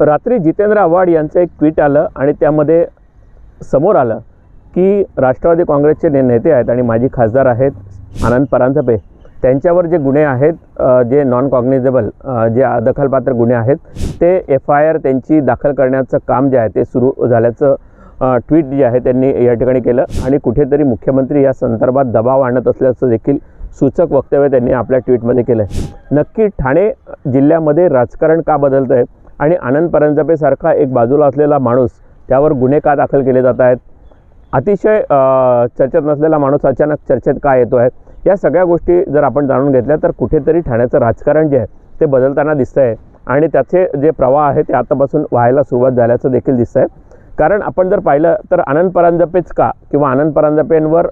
रात्री जितेंद्र आव्हाड यांचं एक ट्विट आलं आणि त्यामध्ये समोर आलं की राष्ट्रवादी काँग्रेसचे जे नेते आहेत आणि माजी खासदार आहेत आनंद परांजपे. त्यांच्यावर जे गुन्हे आहेत जे नॉन कॉग्निजेबल जे दखलपात्र गुन्हे आहेत ते एफ आय आर त्यांची दाखल करण्याचं काम जे आहे ते सुरू झाल्याचं ट्विट जे आहे त्यांनी या ठिकाणी केलं. आणि कुठेतरी मुख्यमंत्री या संदर्भात दबाव आणत असल्याचं देखील सूचक वक्तव्य त्यांनी आपल्या ट्विटमध्ये केलं आहे नक्की ठाणे जिल्ह्यामध्ये राजकारण का बदलतं आहे आणि आनंद परांजपेसारखा एक बाजूला असलेला माणूस त्यावर गुन्हे का दाखल केले जात आहेत? अतिशय चर्चेत नसलेला माणूस अचानक चर्चेत का येतो आहे? या सगळ्या गोष्टी जर आपण जाणून घेतल्या तर कुठेतरी ठाण्याचं राजकारण जे आहे ते बदलताना दिसतं आहे आणि त्याचे जे प्रवाह आहे ते आतापासून व्हायला सुरुवात झाल्याचं देखील दिसतं आहे कारण आपण जर पाहिलं तर आनंद परांजपेच का किंवा आनंद परांजपेंवर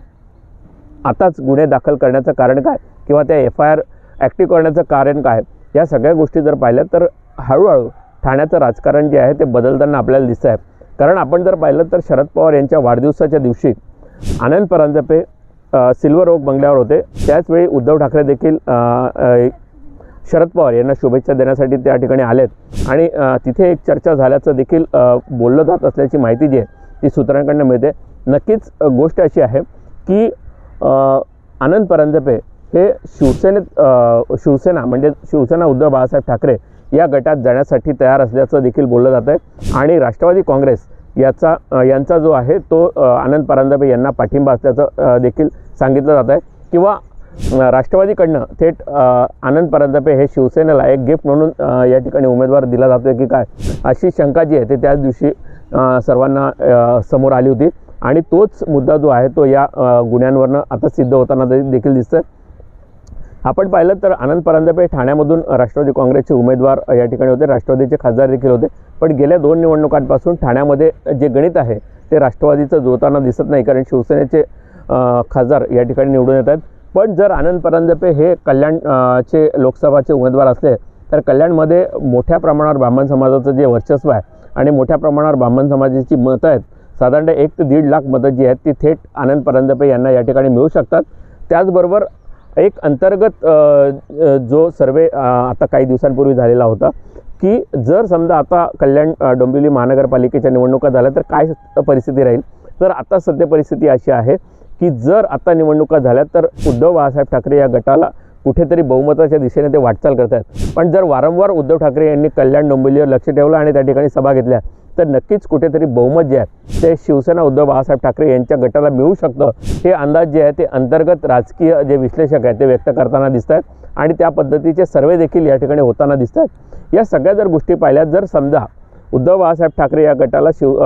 आताच गुन्हे दाखल करण्याचं कारण काय किंवा त्या एफ आय आर ॲक्टिव्ह करण्याचं कारण काय? या सगळ्या गोष्टी जर पाहिल्या तर हळूहळू ठाण्याचं राजकारण जे आहे ते बदलताना आपल्याला दिसतं आहे. कारण आपण जर पाहिलं तर शरद पवार यांच्या वाढदिवसाच्या दिवशी आनंद परांजपे सिल्वर ओक बंगल्यावर होते. त्याचवेळी उद्धव ठाकरे देखील शरद पवार यांना शुभेच्छा देण्यासाठी त्या ठिकाणी आलेत. आणि तिथे एक चर्चा झाल्याचं देखील बोललं जात असल्याची माहिती जी आहे ती सूत्रांकडनं मिळते. नक्कीच गोष्ट अशी आहे की आनंद परांजपे हे शिवसेनेत शिवसेना म्हणजे शिवसेना उद्धव बाळासाहेब ठाकरे या गटात जाण्यासाठी तयार असल्याचं देखील बोललं जातं आहे. आणि राष्ट्रवादी काँग्रेस याचा यांचा जो आहे तो आनंद परांजपे यांना पाठिंबा असल्याचं देखील सांगितलं जात आहे. किंवा राष्ट्रवादीकडनं थेट आनंद परांजपे हे शिवसेनेला एक गिफ्ट म्हणून या ठिकाणी उमेदवार दिला जातो आहे की काय? अशी शंका जी आहे ते त्याच दिवशी सर्वांना समोर आली होती. आणि तोच मुद्दा जो आहे तो या गुन्ह्यांवरनं आता सिद्ध होताना देखील दिसतं आपण पाहिलं तर आनंद परांजपे ठाण्यामधून राष्ट्रवादी काँग्रेसचे उमेदवार या ठिकाणी होते राष्ट्रवादीचे खासदार देखील होते. पण गेल्या दोन निवडणुकांपासून ठाण्यामध्ये जे गणित आहे ते राष्ट्रवादीचं जोताना दिसत नाही कारण शिवसेनेचे खासदार या ठिकाणी निवडून येत आहेत. पण जर आनंद परांजपे हे कल्याण चे लोकसभाचे उमेदवार असले तर कल्याणमध्ये मोठ्या प्रमाणावर ब्राह्मण समाजाचं जे वर्चस्व आहे आणि मोठ्या प्रमाणावर ब्राह्मण समाजाची मतं आहेत साधारणतः एक ते दीड लाख मतं जी आहेत ती थेट आनंद परांजपे यांना या ठिकाणी मिळू शकतात. त्याचबरोबर एक अंतर्गत जो सर्वे आता काही दिवसांपूर्वी झालेला होता की जर समजा आता कल्याण डोंबिवली महानगरपालिकेच्या निवडणुका झाल्या तर काय परिस्थिती राहील? तर आता सध्या परिस्थिती अशी आहे की जर आता निवडणुका झाल्या तर उद्धव बाळासाहेब ठाकरे या गटाला कुठेतरी बहुमताच्या दिशेने ते वाटचाल करत आहेत पण जर वारंवार उद्धव ठाकरे यांनी कल्याण डोंबिवलीवर लक्ष ठेवलं आणि त्या ठिकाणी सभा घेतल्या तर नक्कीच कुठेतरी बहुमत जे आहे ते शिवसेना उद्धव बाळासाहेब ठाकरे यांच्या गटाला मिळू शकतं. हे अंदाज जे आहे ते अंतर्गत राजकीय जे विश्लेषक आहेत ते व्यक्त करताना दिसत आहेत आणि त्या पद्धतीचे सर्वे देखील या ठिकाणी होताना दिसत आहेत या सगळ्या जर गोष्टी पाहिल्या जर समजा उद्धव बाळासाहेब ठाकरे या गटाला शिव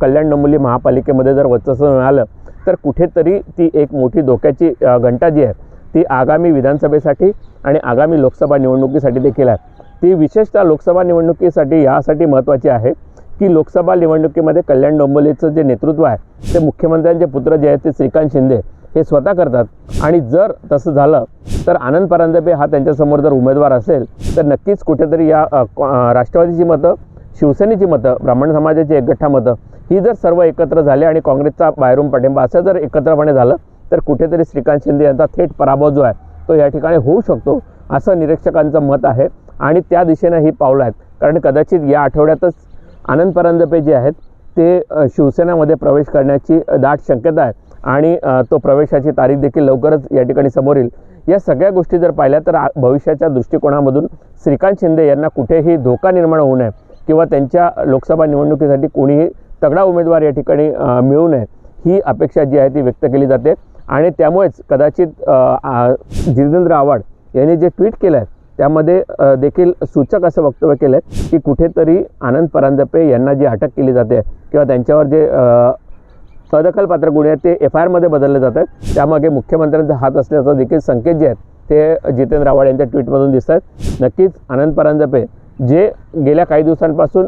कल्याण डोंबिवली महापालिकेमध्ये जर वर्चस्व मिळालं तर कुठेतरी ती एक मोठी धोक्याची घंटा जी आहे ती आगामी विधानसभेसाठी आणि आगामी लोकसभा निवडणुकीसाठी देखील आहे. ती विशेषतः लोकसभा निवडणुकीसाठी यासाठी महत्त्वाची आहे की लोकसभा निवडणुकीमध्ये कल्याण डोंबोलीचं जे नेतृत्व आहे ते मुख्यमंत्र्यांचे पुत्र जे आहेत ते श्रीकांत शिंदे हे स्वतः करतात. आणि जर तसं झालं तर आनंद परांजपे हा त्यांच्यासमोर जर उमेदवार असेल तर नक्कीच कुठेतरी या राष्ट्रवादीची मतं शिवसेनेची मतं ब्राह्मण समाजाची एकगठ्ठा मतं ही जर सर्व एकत्र झाले आणि काँग्रेसचा बाहेरून पाठिंबा असं जर एकत्रपणे झालं तर कुठेतरी श्रीकांत शिंदे यांचा थेट पराभव जो आहे तो या ठिकाणी होऊ शकतो असं निरीक्षकांचं मत आहे. आणि त्या दिशेनं ही पावलं आहेत. कारण कदाचित या आठवड्यातच आनंद परांजपे जे आहेत ते शिवसेनामध्ये शिवसेनेमध्ये प्रवेश करण्याची दाट शक्यता आहे. आणि तो प्रवेशाची तारीख देखील लवकरच या ठिकाणी समोर येईल. या सगळ्या गोष्टी जर पाहिल्या तर भविष्याच्या दृष्टिकोनामधून श्रीकांत शिंदे यांना कुठेही धोका निर्माण होऊ नये किंवा त्यांच्या लोकसभा निवडणुकीसाठी कोणीही तगडा उमेदवार या ठिकाणी मिळू नये ही अपेक्षा जी आहे ती व्यक्त केली जाते. आणि त्यामुळेच कदाचित जितेंद्र आव्हाड यांनी जे ट्विट केलं आहे त्यामध्ये देखील सूचक असं वक्तव्य केलं आहे की कुठेतरी आनंद परांजपे यांना जी अटक केली जाते किंवा त्यांच्यावर जे सदखलपात्र गुन्हे आहेत ते एफ आय आरमध्ये बदलले जातात त्यामागे मुख्यमंत्र्यांचा हात असल्याचा देखील संकेत जे आहेत ते जितेंद्र आव्हाड यांच्या ट्विटमधून दिसत आहेत. नक्कीच आनंद परांजपे जे गेल्या काही दिवसांपासून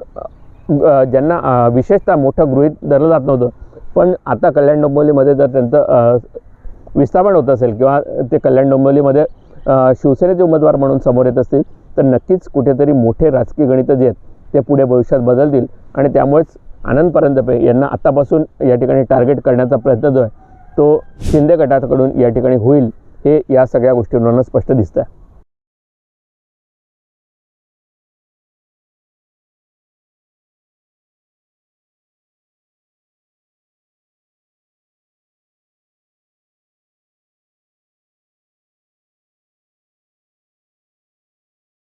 ज्यांना विशेषतः मोठं गृहित धरलं जात नव्हतं पण आता कल्याण डोंबिवलीमध्ये जर त्यांचं विस्थापन होत असेल किंवा ते कल्याण डोंबिवलीमध्ये शिवसेनेचे उमेदवार म्हणून समोर येत असतील तर नक्कीच कुठेतरी मोठे राजकीय गणितं जे आहेत ते पुढे भविष्यात बदलतील. आणि त्यामुळेच आनंद परांजपे यांना आत्तापासून या ठिकाणी टार्गेट करण्याचा प्रयत्न जो आहे तो शिंदे गटाकडून या ठिकाणी होईल हे या सगळ्या गोष्टींवरून स्पष्ट दिसतं आहे